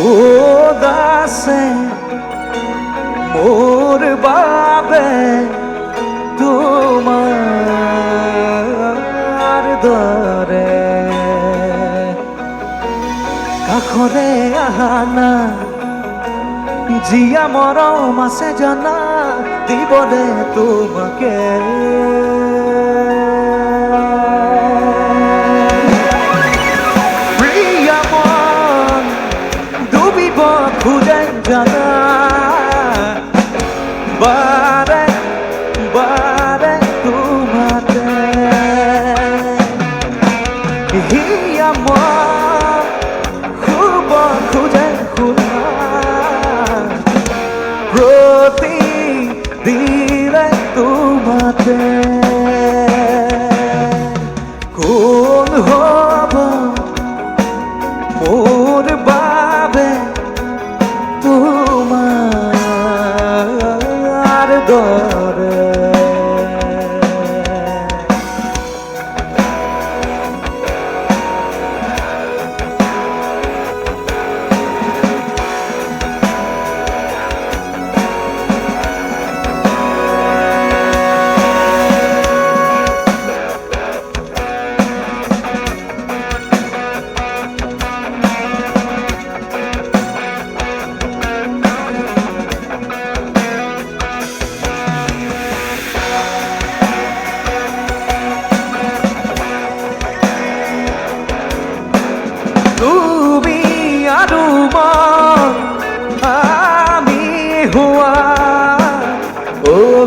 ও দাসে মোর বাবে তোমার দরে। কাষৰে আহা না জীয়া মৰম আছে জানা দিবলে তোমাকে। जाना। बारे बारे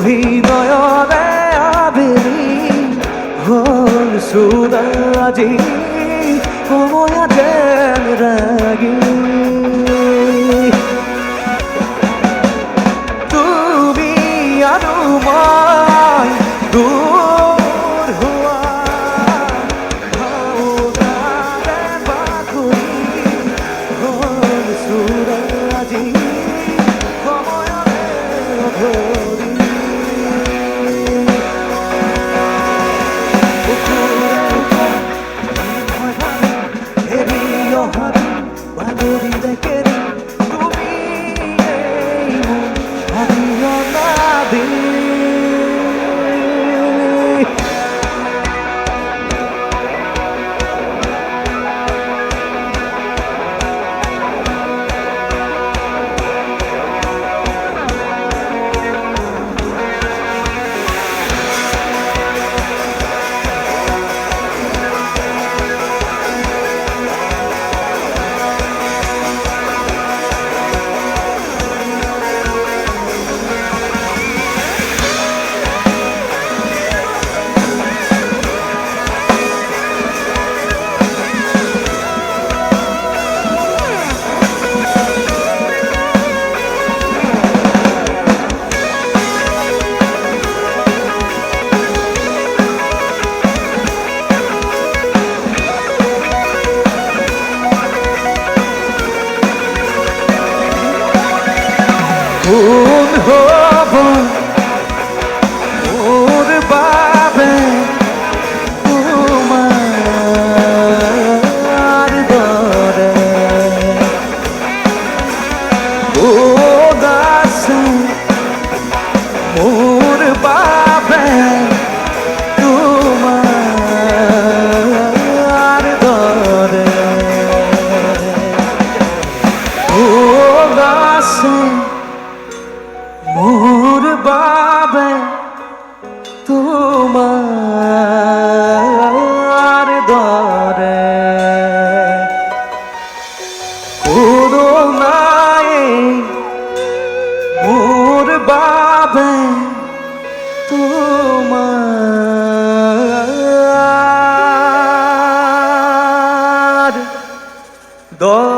অভিনয়ৰে আবেলি হ'ল চুৰাজি সময়তে ৰাগি তুমি আৰু মই কোন হব 너